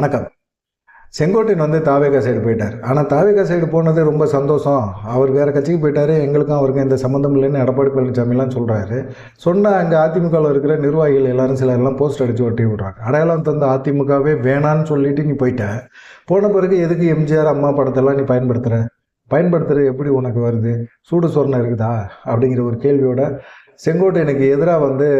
வணக்கம். செங்கோட்டையன் வந்து தாவேகா சைடு போயிட்டார். ஆனால் தாவேகா சைடு போனது ரொம்ப சந்தோஷம். அவர் வேறு கட்சிக்கு போயிட்டாரு. எங்களுக்கும் அவருக்கும் எந்த சம்மந்தம் இல்லைன்னு எடப்பாடி பழனிசாமிலாம் சொல்கிறாரு சொன்னால் அங்கே அதிமுகவில் இருக்கிற நிர்வாகிகள் எல்லாரும் சிலர்லாம் போஸ்ட் அடித்து ஒட்டி விட்றாங்க. அடையாளம் தந்த அதிமுகவே வேணான்னு சொல்லிட்டு நீ போயிட்ட. போன பிறகு எதுக்கு எம்ஜிஆர் அம்மா படத்தெல்லாம் நீ பயன்படுத்துகிற பயன்படுத்துகிற எப்படி உனக்கு வருது? சூடு சொரணம் இருக்குதா? அப்படிங்கிற ஒரு கேள்வியோட செங்கோட்டையனுக்கு எதிராக வந்து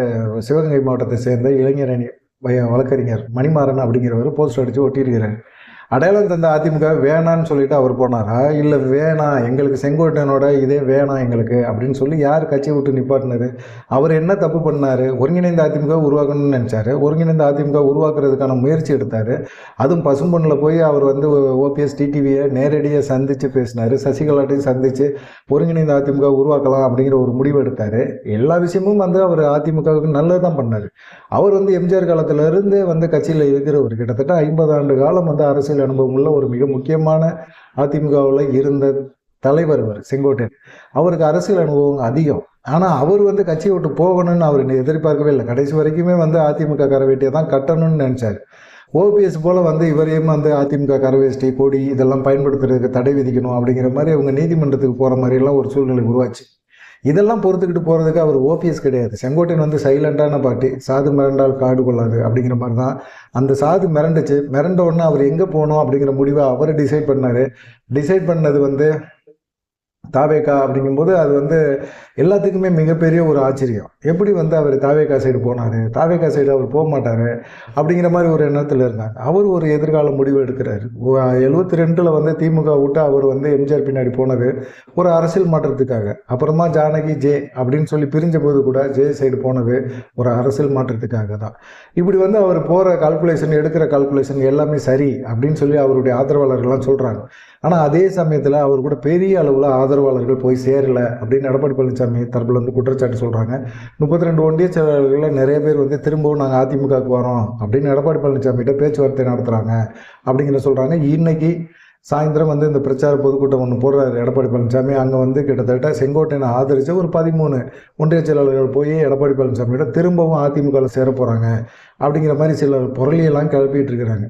சிவகங்கை மாவட்டத்தை சேர்ந்த இளைஞரணி அணி வழக்கறிஞர் மணிமாறன் அப்படிங்கிறவர் போஸ்ட் அடித்து ஒட்டியிருக்கிறார். அடையாளம் தந்த அதிமுக வேணான்னு சொல்லிட்டு அவர் போனாரா? இல்லை வேணாம் எங்களுக்கு செங்கோட்டையனோட இதே வேணாம் எங்களுக்கு அப்படின்னு சொல்லி யார் கட்சியை விட்டு நிப்பாட்டினது? அவர் என்ன தப்பு பண்ணார்? ஒருங்கிணைந்த அதிமுக உருவாக்கணும்னு நினச்சாரு. ஒருங்கிணைந்த அதிமுக உருவாக்குறதுக்கான முயற்சி எடுத்தார். அதுவும் பசும்பொண்ணில் போய் அவர் வந்து ஓபிஎஸ் டிடிவியை நேரடியாக சந்தித்து பேசினார். சசிகலாட்டையும் சந்தித்து ஒருங்கிணைந்த அதிமுக உருவாக்கலாம் அப்படிங்கிற ஒரு முடிவு எடுத்தார். எல்லா விஷயமும் வந்து அவர் அதிமுகவுக்கு நல்லது தான் பண்ணார். அவர் வந்து எம்ஜிஆர் காலத்திலிருந்தே வந்து கட்சியில் இருக்கிறவர். கிட்டத்தட்ட ஐம்பது ஆண்டு காலம் வந்து அரசியல் அனுபவம் உள்ள ஒரு மிக முக்கியமான அதிமுகவில் இருந்த தலைவர் அவர் செங்கோட்டையன். அவருக்கு அரசியல் அனுபவம் அதிகம். ஆனால் அவர் வந்து கட்சியை விட்டு போகணும்னு அவர் எதிர்பார்க்கவே இல்லை. கடைசி வரைக்குமே வந்து அதிமுக கரவேட்டியை தான் கட்டணும்னு நினச்சார். ஓபிஎஸ் போல் வந்து இவரையும் வந்து அதிமுக கரவேஷ்டி கொடி இதெல்லாம் பயன்படுத்துறதுக்கு தடை விதிக்கணும் அப்படிங்கிற மாதிரி அவங்க நீதிமன்றத்துக்கு போகிற மாதிரியெல்லாம் ஒரு சூழ்நிலை உருவாச்சு. இதெல்லாம் பொறுத்துக்கிட்டு போகிறதுக்கு அவர் ஓபிஎஸ் கிடையாது. செங்கோட்டையன் வந்து சைலண்டான பாட்டி சாது மிரண்டால் காடு கொள்ளாது அப்படிங்கிற மாதிரி தான் அந்த சாது மிரண்டுச்சு. மிரண்ட உடனே அவர் எங்கே போகணும் அப்படிங்கிற முடிவை அவர் டிசைட் பண்ணார். டிசைட் பண்ணது வந்து தாவேக்கா அப்படிங்கும்போது அது வந்து எல்லாத்துக்குமே மிகப்பெரிய ஒரு ஆச்சரியம். எப்படி வந்து அவர் தாவேக்கா சைடு போனார்? தாவேக்கா சைடு அவர் போக மாட்டார்? அப்படிங்கிற மாதிரி ஒரு எண்ணத்தில் இருந்தாங்க. அவர் ஒரு எதிர்கால முடிவு எடுக்கிறார். எழுபத்தி ரெண்டில் வந்து திமுக விட்டு அவர் வந்து எம்ஜிஆர் பின்னாடி போனது ஒரு அரசியல் மாற்றத்துக்காக. அப்புறமா ஜானகி ஜே அப்படின்னு சொல்லி பிரிஞ்ச போது கூட ஜே சைடு போனது ஒரு அரசியல் மாற்றத்துக்காக தான். இப்படி வந்து அவர் போகிற கால்குலேஷன் எடுக்கிற கால்குலேஷன் எல்லாமே சரி அப்படின்னு சொல்லி அவருடைய ஆதரவாளர்கள்லாம் சொல்கிறாங்க ஆனால் அதே சமயத்தில் அவர் கூட பெரிய அளவில் ஆதரவு ஆதரவாளர்கள் போய் சேரலை அப்படின்னு எடப்பாடி பழனிசாமி தரப்பில் வந்து குற்றச்சாட்டு சொல்கிறாங்க முப்பத்தி ரெண்டு ஒன்றிய செயலாளர்களில் நிறைய பேர் வந்து திரும்பவும் நாங்கள் அதிமுகவுக்கு வரோம் அப்படின்னு எடப்பாடி பழனிசாமிகிட்ட பேச்சுவார்த்தை நடத்துகிறாங்க அப்படிங்கிற சொல்கிறாங்க இன்னைக்கு சாயந்தரம் வந்து இந்த பிரச்சார பொதுக்கூட்டம் ஒன்று போடுறாரு எடப்பாடி பழனிசாமி. அங்கே வந்து கிட்டத்தட்ட செங்கோட்டையனை ஆதரித்து ஒரு பதிமூணு ஒன்றிய செயலாளர்கள் போய் எடப்பாடி பழனிசாமியிட திரும்பவும் அதிமுகவில் சேர போகிறாங்க அப்படிங்கிற மாதிரி சில பொருளியெல்லாம் கிளப்பிகிட்டு இருக்கிறாங்க.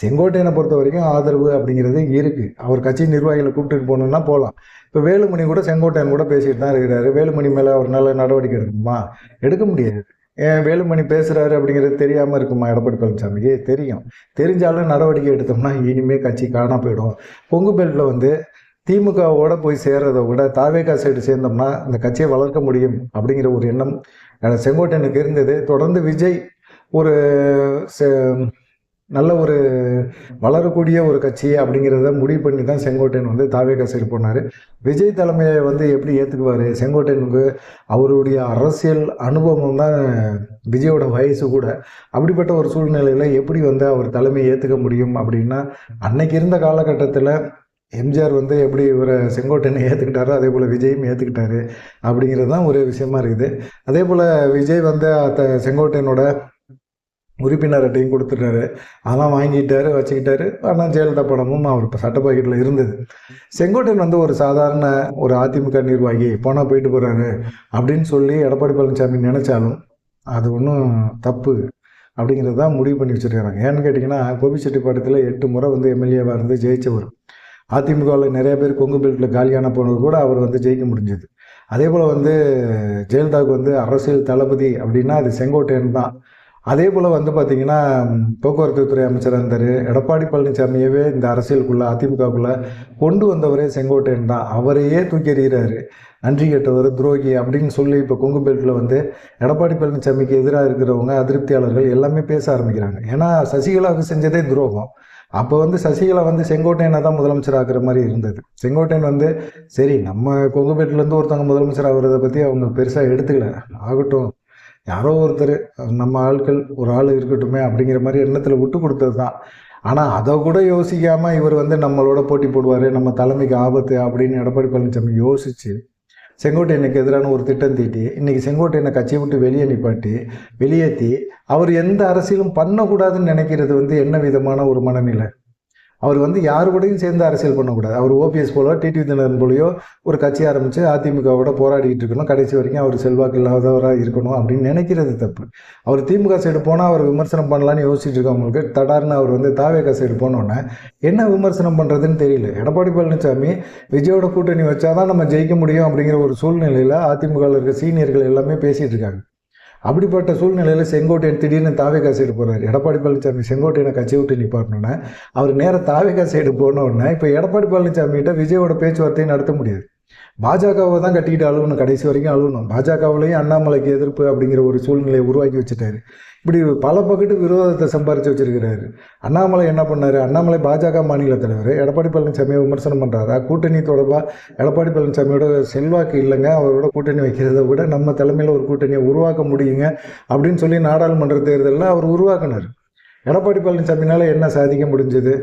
செங்கோட்டையனை பொறுத்த வரைக்கும் ஆதரவு அப்படிங்கிறது இருக்குது அவர் கட்சி நிர்வாகிகளை கூப்பிட்டுட்டு போகணுன்னா போகலாம். இப்போ வேலுமணி கூட செங்கோட்டையன் கூட பேசிட்டு தான் இருக்கிறாரு. வேலுமணி மேலே அவர் நல்ல நடவடிக்கை எடுக்குமா? எடுக்க முடியாது. ஏன் வேலுமணி பேசுகிறாரு அப்படிங்கிறது தெரியாமல் இருக்குமா எடப்பாடி பழனிசாமிக்கு? தெரியும். தெரிஞ்சாலும் நடவடிக்கை எடுத்தோம்னா இனிமேல் கட்சி காணா போயிடும். பொங்கு பெல்ட்டில் வந்து திமுகவோட போய் சேர்றதை விட தாவேகா சைடு சேர்ந்தோம்னா இந்த கட்சியை வளர்க்க முடியும் அப்படிங்கிற ஒரு எண்ணம் செங்கோட்டையனுக்கு இருந்தது. தொடர்ந்து விஜய் ஒரு நல்ல ஒரு வளரக்கூடிய ஒரு கட்சி அப்படிங்கிறத முடிவு பண்ணி தான் செங்கோட்டையன் வந்து தாவேக சைடு போனார். விஜய் தலைமையை வந்து எப்படி ஏற்றுக்குவார் செங்கோட்டையனுக்கு அவருடைய அரசியல் அனுபவம் தான் விஜயோட வயசு கூட. அப்படிப்பட்ட ஒரு சூழ்நிலையில் எப்படி வந்து அவர் தலைமையை ஏற்றுக்க முடியும் அப்படின்னா அன்னைக்கு இருந்த காலகட்டத்தில் எம்ஜிஆர் வந்து எப்படி இவரை செங்கோட்டையனை ஏற்றுக்கிட்டாரோ அதே போல் விஜயும் ஏற்றுக்கிட்டாரு அப்படிங்கிறது தான் ஒரு விஷயமா இருக்குது. அதே போல் விஜய் வந்து அத்த செங்கோட்டையனோட உறுப்பினர்கிட்டையும் கொடுத்துட்டாரு. அதெல்லாம் வாங்கிட்டாரு வச்சுக்கிட்டாரு. ஆனால் ஜெயலலிதா படமும் அவர் இப்போ சட்ட பாக்கெட்டில் இருந்தது. செங்கோட்டையன் வந்து ஒரு சாதாரண ஒரு அதிமுக நிர்வாகி போனால் போயிட்டு போகிறாரு அப்படின்னு சொல்லி எடப்பாடி பழனிசாமி நினைச்சாலும் அது ஒன்றும் தப்பு அப்படிங்கிறது தான் முடிவு பண்ணி வச்சுருக்காங்க. ஏன்னு கேட்டிங்கன்னா கோபிச்செட்டிப்பாட்டத்தில் எட்டு முறை வந்து எம்எல்ஏவாக இருந்து ஜெயிச்சவர். அதிமுகவில் நிறைய பேர் கொங்கு பெல்ட்டில் காலியான போனது கூட அவர் வந்து ஜெயிக்க முடிஞ்சது. அதே போல் வந்து ஜெயலலிதாவுக்கு வந்து அரசியல் தளபதி அப்படின்னா அது செங்கோட்டையன் தான். அதே போல் வந்து பார்த்திங்கன்னா போக்குவரத்து துறை அமைச்சராக இருந்தார். எடப்பாடி பழனிசாமியவே இந்த அரசியலுக்குள்ளே அதிமுகவுக்குள்ளே கொண்டு வந்தவரே செங்கோட்டையன் தான். அவரையே தூக்கி எறிகிறாரு. நன்றி கேட்டவர் துரோகி அப்படின்னு சொல்லி இப்போ கொங்கு பெல்ட்டில் வந்து எடப்பாடி பழனிசாமிக்கு எதிராக இருக்கிறவங்க அதிருப்தியாளர்கள் எல்லாமே பேச ஆரம்பிக்கிறாங்க. ஏன்னா சசிகலாவுக்கு செஞ்சதே துரோகம். அப்போ வந்து சசிகலா வந்து செங்கோட்டையனை தான் முதலமைச்சர் ஆக்குற மாதிரி இருந்தது. செங்கோட்டையன் வந்து சரி நம்ம கொங்குபேட்டிலேருந்து ஒருத்தவங்க முதலமைச்சர் ஆகுறத பற்றி அவங்க பெருசாக எடுத்துக்கல. ஆகட்டும் யாரோ ஒருத்தர் நம்ம ஆட்கள் ஒரு ஆள் இருக்கட்டுமே அப்படிங்கிற மாதிரி எண்ணத்தில் விட்டு கொடுத்தது தான் ஆனால் அதை கூட யோசிக்காமல் இவர் வந்து நம்மளோட போட்டி போடுவார் நம்ம தலைமைக்கு ஆபத்து அப்படின்னு எடப்பாடி பழனிசாமி யோசித்து செங்கோட்டையனுக்கு எதிரான ஒரு திட்டம் தீட்டி இன்றைக்கி செங்கோட்டையனை கட்சியை விட்டு வெளியே நிப்பாட்டி வெளியேற்றி அவர் எந்த அரசியலும் பண்ணக்கூடாதுன்னு நினைக்கிறது வந்து என்ன விதமான ஒரு மனநிலை? அவர் வந்து யாரு கூடயும் சேர்ந்து அரசியல் பண்ணக்கூடாது. அவர் ஓபிஎஸ் போலோ டிடி தினகரன் போலயோ ஒரு கட்சி ஆரம்பித்து அதிமுகவோட போராடிக்கிட்டு இருக்கணும். கடைசி வரைக்கும் அவர் செல்வாக்கு இல்லாதவராக இருக்கணும் அப்படின்னு நினைக்கிறது தப்பு. அவர் திமுக சைடு போனால் அவர் விமர்சனம் பண்ணலான்னு யோசிச்சுட்டு இருக்கவங்களுக்கு தடார்னு அவர் வந்து தாவேக சைடு போனோன்னே என்ன விமர்சனம் பண்ணுறதுன்னு தெரியல. எடப்பாடி பழனிசாமி விஜயோட கூட்டணி வச்சாதான் நம்ம ஜெயிக்க முடியும் அப்படிங்கிற ஒரு சூழ்நிலையில் அதிமுகவில் இருக்க சீனியர்கள் எல்லாமே பேசிகிட்டு இருக்காங்க. அப்படிப்பட்ட சூழ்நிலையில் செங்கோட்டையன் திடீர்னு தாவேகா சைடு போகிறார் எடப்பாடி பழனிசாமி செங்கோட்டையனை கட்சி விட்டு நிப்பாட்டணுன்னே அவர் நேராக தாவேகா சைடு போனோடனே இப்போ எடப்பாடி பழனிசாமி கிட்ட விஜயோட பேச்சுவார்த்தையை நடத்த முடியாது. பாஜகவை தான் கட்டிக்கிட்டு அழுகணும் கடைசி வரைக்கும் அழுகணும் பாஜகவுலேயும் அண்ணாமலைக்கு எதிர்ப்பு அப்படிங்கிற ஒரு சூழ்நிலையை உருவாக்கி வச்சுட்டாரு. இப்படி பல பக்கத்து விரோதத்தை சம்பாரித்து வச்சிருக்கிறாரு. அண்ணாமலை என்ன பண்ணார்? அண்ணாமலை பாஜக மாநில தலைவர். எடப்பாடி பழனிசாமியை விமர்சனம் பண்ணுறாரா கூட்டணி தொடர்பாக எடப்பாடி பழனிசாமியோட செல்வாக்கு இல்லைங்க. அவரோட கூட்டணி வைக்கிறத விட நம்ம தலைமையில் ஒரு கூட்டணியை உருவாக்க முடியுங்க அப்படின்னு சொல்லி நாடாளுமன்ற தேர்தலில் அவர் உருவாக்குனார். எடப்பாடி பழனிசாமினால என்ன சாதிக்க முடிஞ்சது?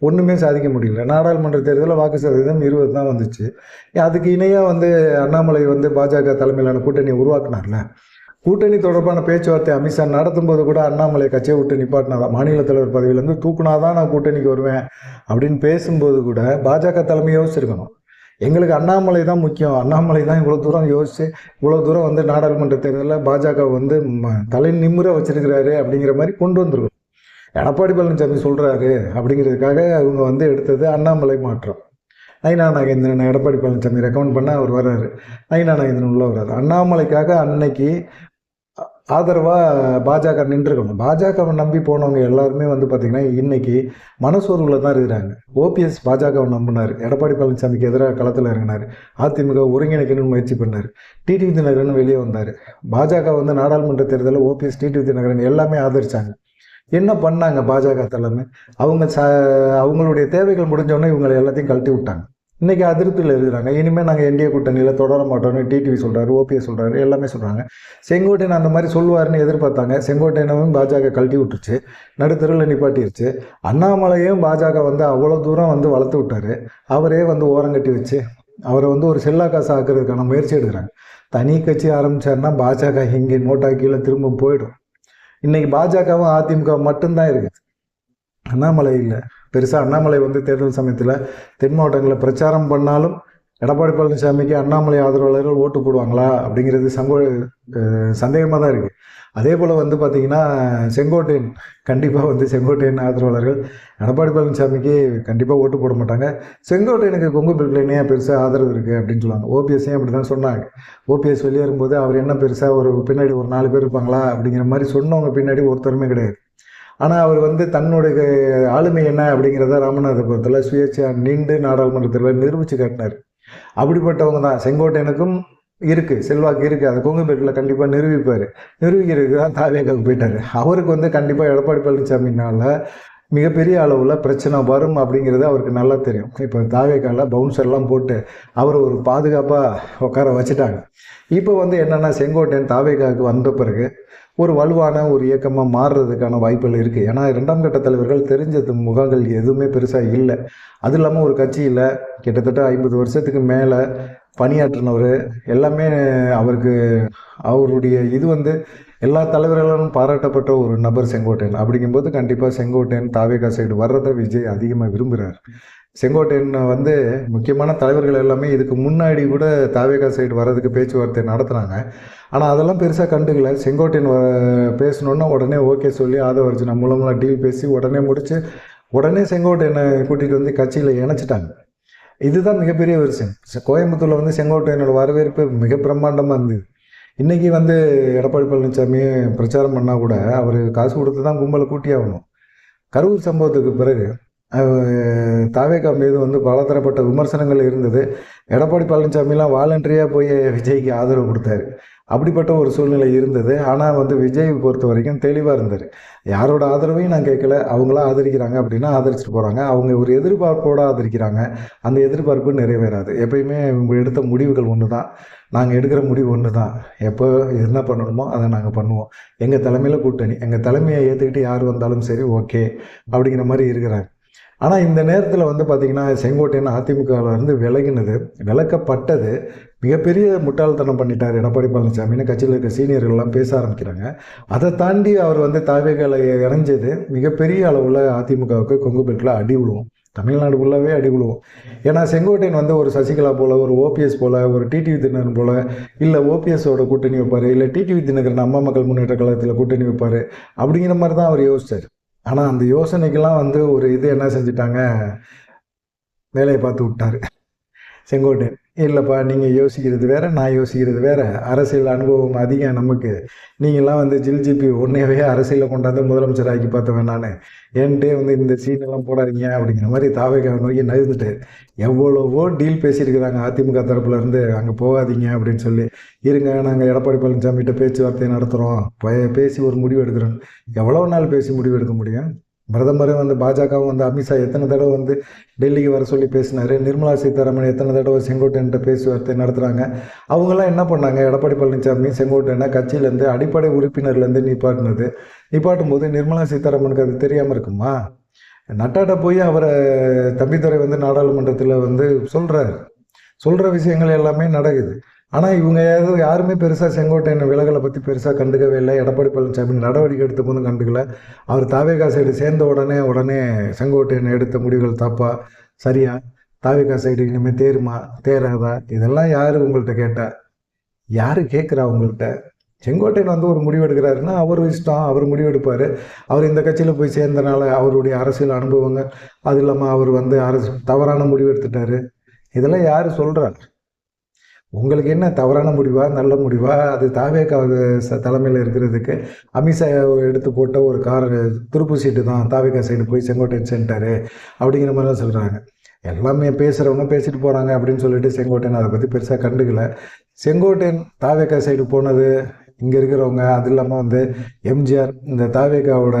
ஒன்றுமே சாதிக்க முடியல. நாடாளுமன்ற தேர்தலில் வாக்கு சதவீதம் இருபது தான் வந்துச்சு. அதுக்கு இணையாக வந்து அண்ணாமலை வந்து பாஜக தலைமையிலான கூட்டணியை உருவாக்குனார்ல. கூட்டணி தொடர்பான பேச்சுவார்த்தை அமித்ஷா நடத்தும் போது கூட அண்ணாமலை கட்சியை விட்டு நிப்பாட்டினா மாநில தலைவர் பதவியிலேருந்து தூக்குனாதான் நான் கூட்டணிக்கு வருவேன் அப்படின்னு பேசும்போது கூட பாஜக தலைமை யோசிச்சிருக்கணும். எங்களுக்கு அண்ணாமலை தான் முக்கியம். அண்ணாமலை தான் இவ்வளோ தூரம் யோசிச்சு இவ்வளோ தூரம் வந்து நாடாளுமன்ற தேர்தலில் பாஜக வந்து ம- தலை நிம்முற வச்சிருக்கிறாரு அப்படிங்கிற மாதிரி கொண்டு வந்துருக்கும். எடப்பாடி பழனிசாமி சொல்கிறாரு அப்படிங்கிறதுக்காக அவங்க வந்து எடுத்தது அண்ணாமலை மாற்றம். நைனா நாகேந்திரன் எடப்பாடி பழனிசாமி ரெக்கமெண்ட் பண்ண அவர் வர்றாரு. நைனா நாகேந்திரன் உள்ள வர்றாரு. அண்ணாமலைக்காக அன்னைக்கு ஆதரவாக பாஜக நின்றுருக்கணும் பாஜகவை நம்பி போனவங்க எல்லாருமே வந்து பார்த்திங்கன்னா இன்னைக்கு மனசோர்வில் தான் இருக்கிறாங்க. ஓபிஎஸ் பாஜகவை நம்பினார். எடப்பாடி பழனிசாமிக்கு எதிராக களத்தில் இறங்கினார். அதிமுக ஒருங்கிணைக்கணும்னு முயற்சி பண்ணார். டிடிவி தினகரன் வெளியே வந்தார். பாஜக வந்து நாடாளுமன்ற தேர்தலில் ஓபிஎஸ் டிடிவி தினகரன் எல்லாமே ஆதரித்தாங்க என்ன பண்ணாங்க பாஜக தலைமை? அவங்க ச அவங்களுடைய தேவைகள் முடிஞ்சோடனே இவங்களை எல்லாத்தையும் கழட்டி விட்டாங்க. இன்றைக்கி அதிருப்தியில் இருக்கிறாங்க. இனிமேல் நாங்கள் என்டிஏ கூட்டணியில் தொடர மாட்டோம்னு டிடிவி சொல்கிறாரு ஓபிஎஸ் சொல்கிறாரு எல்லாமே சொல்கிறாங்க செங்கோட்டையன் அந்த மாதிரி சொல்லுவாருன்னு எதிர்பார்த்தாங்க. செங்கோட்டையனவும் பாஜக கழட்டி விட்டுருச்சு. நடுத்தருவில் நிப்பாட்டிருச்சு. அண்ணாமலையும் பாஜக வந்து அவ்வளோ தூரம் வந்து வளர்த்து விட்டார். அவரே வந்து ஓரங்கட்டி வச்சு அவரை வந்து ஒரு செல்லா காசு ஆக்குறதுக்கான முயற்சி எடுக்கிறாங்க. தனி கட்சி ஆரம்பிச்சாருன்னா பாஜக இங்கே நோட்டா கீழே திரும்ப போயிடும். இன்னைக்கு பாஜகவும் அதிமுக மட்டும்தான் இருக்குது அண்ணாமலை இல்லை. பெருசாக அண்ணாமலை வந்து தேர்தல் சமயத்தில் தென் மாவட்டங்களில் பிரச்சாரம் பண்ணாலும் எடப்பாடி பழனிசாமிக்கு அண்ணாமலை ஆதரவாளர்கள் ஓட்டு போடுவாங்களா அப்படிங்கிறது சங்கோ சந்தேகமாக தான் இருக்குது அதே போல் வந்து பார்த்திங்கன்னா செங்கோட்டையன் கண்டிப்பாக வந்து செங்கோட்டையன் ஆதரவாளர்கள் எடப்பாடி பழனிசாமிக்கு கண்டிப்பாக ஓட்டு போட மாட்டாங்க. செங்கோட்டையனுக்கு கொங்கு பிள்ளைனே பெருசாக ஆதரவு இருக்குது அப்படின்னு சொல்லுவாங்க. ஓபிஎஸ்ஸையும் அப்படி தான் சொன்னாங்க. ஓபிஎஸ் வெளியேறும்போது அவர் என்ன பெருசாக ஒரு பின்னாடி ஒரு நாலு பேர் இருப்பாங்களா அப்படிங்கிற மாதிரி சொன்னவங்க பின்னாடி ஒருத்தருமே கிடையாது. ஆனால் அவர் வந்து தன்னுடைய ஆளுமை என்ன அப்படிங்கிறத ராமநாதபுரத்தில் சுயேட்சையாக நீண்டு நாடாளுமன்றத்தில் நிரூபித்து காட்டினார். அப்படிப்பட்டவங்க தான். செங்கோட்டையனுக்கும் இருக்குது செல்வாக்கு இருக்குது அதை கொங்குபேட்டில் கண்டிப்பாக நிரூபிப்பார். நிரூபிக்கிறதுக்கு தான் தாவேக்காவுக்கு போயிட்டார். அவருக்கு வந்து கண்டிப்பாக எடப்பாடி பழனிசாமினால் மிகப்பெரிய அளவில் பிரச்சனை வரும் அப்படிங்கிறது அவருக்கு நல்லா தெரியும். இப்போ தாவேக்கால பவுன்சர்லாம் போட்டு அவரை ஒரு பாதுகாப்பாக உட்கார வச்சுட்டாங்க. இப்போ வந்து என்னென்னா செங்கோட்டையன் தாவேக்காவுக்கு வந்த பிறகு ஒரு வலுவான ஒரு இயக்கமாக மாறுறதுக்கான வாய்ப்புகள் இருக்குது ஏன்னா இரண்டாம் கட்ட தலைவர்கள் தெரிஞ்சது முகங்கள் எதுவுமே பெருசாக இல்லை. அது இல்லாமல் ஒரு கட்சியில் கிட்டத்தட்ட ஐம்பது வருஷத்துக்கு மேலே பணியாற்றினவர் எல்லாமே அவருக்கு அவருடைய இது வந்து எல்லா தலைவர்களும் பாராட்டப்பட்ட ஒரு நபர் செங்கோட்டையன். அப்படிங்கும்போது கண்டிப்பாக செங்கோட்டையன் தாவேகா சைடு வர்றதை விஜய் அதிகமாக விரும்புகிறார் செங்கோட்டையன் வந்து முக்கியமான தலைவர்கள் எல்லாமே இதுக்கு முன்னாடி கூட தாவேகா சைடு வர்றதுக்கு பேச்சுவார்த்தை நடத்துனாங்க. ஆனால் அதெல்லாம் பெருசாக கண்டுக்கல. செங்கோட்டையன் வ- பேசணுன்னா உடனே ஓகே சொல்லி ஆதவர்ஜுனா மூலமாக டீல் பேசி உடனே முடித்து உடனே செங்கோட்டையனை கூட்டிகிட்டு வந்து கட்சியில் இணைச்சிட்டாங்க. இதுதான் மிகப்பெரிய விஷயம். கோயம்புத்தூரில் வந்து செங்கோட்டையனோட வரவேற்பு மிக பிரம்மாண்டமாக இருந்தது. இன்றைக்கி வந்து எடப்பாடி பழனிசாமி பிரச்சாரம் பண்ணால் கூட அவர் காசு கொடுத்து தான் கும்பலை கூட்டி ஆகணும் கரூர் சம்பவத்துக்கு பிறகு தாவேகா மீது வந்து பலதரப்பட்ட விமர்சனங்கள் இருந்தது. எடப்பாடி பழனிசாமிலாம் வாலண்டரியாக போய் விஜய்க்கு ஆதரவு கொடுத்தாரு. அப்படிப்பட்ட ஒரு சூழ்நிலை இருந்தது. ஆனால் வந்து விஜய் பொறுத்த வரைக்கும் தெளிவாக இருந்தார். யாரோட ஆதரவையும் நான் கேட்கல. அவங்களாம் ஆதரிக்கிறாங்க அப்படின்னா ஆதரிச்சுட்டு போகிறாங்க அவங்க ஒரு எதிர்பார்ப்போடு ஆதரிக்கிறாங்க. அந்த எதிர்பார்ப்பு நிறைவேறாது. எப்பயுமே இவங்க எடுத்த முடிவுகள் ஒன்று தான் நாங்கள் எடுக்கிற முடிவு ஒன்று தான் எப்போ என்ன பண்ணணுமோ அதை நாங்கள் பண்ணுவோம். எங்கள் தலைமையில் கூட்டணி. எங்கள் தலைமையை ஏற்றுக்கிட்டு யார் வந்தாலும் சரி ஓகே அப்படிங்கிற மாதிரி இருக்கிறாங்க. ஆனால் இந்த நேரத்தில் வந்து பார்த்திங்கன்னா செங்கோட்டையன் அதிமுகவில் இருந்து விலகினது விலக்கப்பட்டது. மிகப்பெரிய முட்டாள்தனம் பண்ணிட்டார் எடப்பாடி பழனிசாமின்னு கட்சியில் இருக்க சீனியர்கள்லாம் பேச ஆரம்பிக்கிறாங்க. அதை தாண்டி அவர் வந்து தாவேகளை இணைஞ்சது மிகப்பெரிய அளவில் அதிமுகவுக்கு கொங்கு பெல்ட்டில் அடி விழுவோம் தமிழ்நாடு ஃபுல்லாகவே அடி விழுவோம் ஏன்னா செங்கோட்டையன் வந்து ஒரு சசிகலா போல் ஒரு ஓபிஎஸ் போல் ஒரு டிடிவி தினகரன் போல் இல்லை ஓபிஎஸோட கூட்டணி வைப்பார் இல்லை டிடிவி தினகரன் அம்மா மக்கள் முன்னேற்ற கழகத்தில் கூட்டணி வைப்பார் அப்படிங்கிற மாதிரி தான் அவர் யோசிச்சார். ஆனால் அந்த யோசனைக்கெல்லாம் வந்து ஒரு இது என்ன செஞ்சிட்டாங்க? வேலையை பார்த்து விட்டார். செங்கோட்டையன் இல்லைப்பா நீங்கள் யோசிக்கிறது வேற நான் யோசிக்கிறது வேற. அரசியல் அனுபவம் அதிகம் நமக்கு. நீங்களாம் வந்து ஜில்ஜிபி ஒன்றையவே அரசியலில் கொண்டாந்து முதலமைச்சர் ஆக்கி பார்த்தவன் நான். என்கிட்டே வந்து இந்த சீனெல்லாம் போடாதீங்க அப்படிங்கிற மாதிரி தாவைக்காக நோக்கி நகர்ந்துட்டு எவ்வளவோ டீல் பேசியிருக்கிறாங்க அதிமுக தரப்புல இருந்து அங்கே போகாதீங்க அப்படின்னு சொல்லி. இருங்க நாங்கள் எடப்பாடி பழனிசாமிகிட்ட பேச்சுவார்த்தை நடத்துகிறோம் பேசி ஒரு முடிவு எடுக்கிறோம். எவ்வளோ நாள் பேசி முடிவு எடுக்க முடியும்? பிரதமரும் வந்து பாஜகவும் வந்து அமித்ஷா எத்தனை தடவை வந்து டெல்லிக்கு வர சொல்லி பேசினார்? நிர்மலா சீதாராமன் எத்தனை தடவை செங்கோட்டையன்ட்ட பேச்சுவார்த்தை நடத்துகிறாங்க அவங்கெல்லாம் என்ன பண்ணாங்க? எடப்பாடி பழனிசாமி செங்கோட்டையனை கட்சியிலேருந்து அடிப்படை உறுப்பினர்லேருந்து நிப்பாட்டினது. நிப்பாட்டும் போது நிர்மலா சீதாராமனுக்கு அது தெரியாமல் இருக்குமா? நட்டாட்ட போய் அவரை தம்பித்துறை வந்து நாடாளுமன்றத்தில் வந்து சொல்கிறாரு சொல்கிற விஷயங்கள் எல்லாமே நடக்குது. ஆனால் இவங்க யாரும் யாருமே பெருசாக செங்கோட்டையன் விலகலை பற்றி பெருசாக கண்டுக்கவே இல்லை. எடப்பாடி பழனிசாமி நடவடிக்கை எடுத்த போதும் கண்டுக்கல. அவர் தாவேகா சைடு சேர்ந்த உடனே உடனே செங்கோட்டையன் எடுத்த முடிவுகள் தப்பா சரியா? தாவேகா சைடு இனிமேல் தேருமா தேராதா? இதெல்லாம் யார் உங்கள்கிட்ட கேட்டா? யார் கேட்குறா உங்கள்கிட்ட செங்கோட்டையன் வந்து ஒரு முடிவு எடுக்கிறாருன்னா அவர் இஷ்டம் அவர் முடிவு எடுப்பார். அவர் இந்த கட்சியில் போய் சேர்ந்தனால அவருடைய அரசியல் அனுபவங்கள் அது இல்லாமல் அவர் வந்து அரசு தவறான முடிவு எடுத்துட்டாரு. இதெல்லாம் யார் சொல்கிறார் உங்களுக்கு என்ன தவறான முடிவா நல்ல முடிவா? அது தாவேக்கா தலைமையில் இருக்கிறதுக்கு அமித்ஷா எடுத்து போட்ட ஒரு கார் துருப்பு சீட்டு தான். தாவேக்கா சைடு போய் செங்கோட்டையன் சென்ட்டாரு அப்படிங்கிற மாதிரிலாம் சொல்கிறாங்க எல்லாமே பேசுகிறவங்க பேசிட்டு போகிறாங்க அப்படின்னு சொல்லிட்டு செங்கோட்டையன் அதை பற்றி பெருசாக கண்டுக்கல. செங்கோட்டையன் தாவேக்கா சைடு போனது இங்கே இருக்கிறவங்க அது இல்லாமல் வந்து எம்ஜிஆர் இந்த தாவேக்காவோட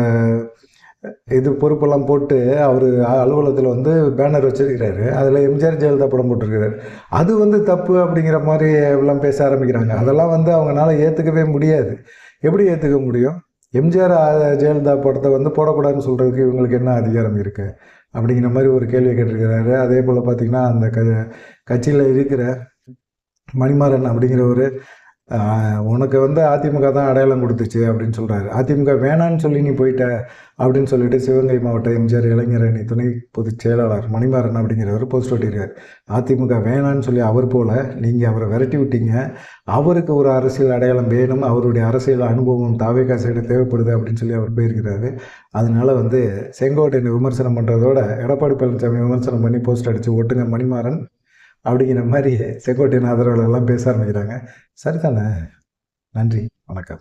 இது பொறுப்பெல்லாம் போட்டு அவர் அலுவலகத்தில் வந்து பேனர் வச்சிருக்கிறாரு. அதில் எம்ஜிஆர் ஜெயலலிதா படம் போட்டிருக்கிறாரு. அது வந்து தப்பு அப்படிங்கிற மாதிரி எல்லாம் பேச ஆரம்பிக்கிறாங்க. அதெல்லாம் வந்து அவங்களால ஏற்றுக்கவே முடியாது. எப்படி ஏற்றுக்க முடியும்? எம்ஜிஆர் ஜெயலலிதா படத்தை வந்து போடக்கூடாதுன்னு சொல்கிறதுக்கு இவங்களுக்கு என்ன அதிகாரம் இருக்குது அப்படிங்கிற மாதிரி ஒரு கேள்வி கேட்டிருக்கிறாரு. அதே போல் பார்த்திங்கன்னா அந்த க கட்சியில் இருக்கிற மணிமாறன் அப்படிங்கிறவர் உனக்கு வந்து அதிமுக தான் அடையாளம் கொடுத்துச்சு அப்படின்னு சொல்கிறாரு அதிமுக வேணான்னு சொல்லி நீ போயிட்ட அப்படின்னு சொல்லிட்டு சிவகங்கை மாவட்ட எம்ஜிஆர் இளைஞர் அணி துணை பொதுச் செயலாளர் மணிமாறன் அப்படிங்கிறவர் போஸ்ட் ஒட்டியிருக்காரு. அதிமுக வேணான்னு சொல்லி அவர் போல் நீங்கள் அவரை விரட்டி விட்டீங்க. அவருக்கு ஒரு அரசியல் அடையாளம் வேணும். அவருடைய அரசியல் அனுபவம் தாவேகா சைடு தேவைப்படுது அப்படின்னு சொல்லி அவர் போயிருக்கிறாரு. அதனால வந்து செங்கோட்டையனை விமர்சனம் பண்ணுறதோட எடப்பாடி பழனிசாமி விமர்சனம் பண்ணி போஸ்ட் அடித்து ஒட்டுங்க மணிமாறன். அப்படிங்கிற மாதிரி செங்கோட்டையன் ஆதரவாளர்கள்லாம் பேச ஆரம்பிக்கிறாங்க. சரிதானே? நன்றி. வணக்கம்.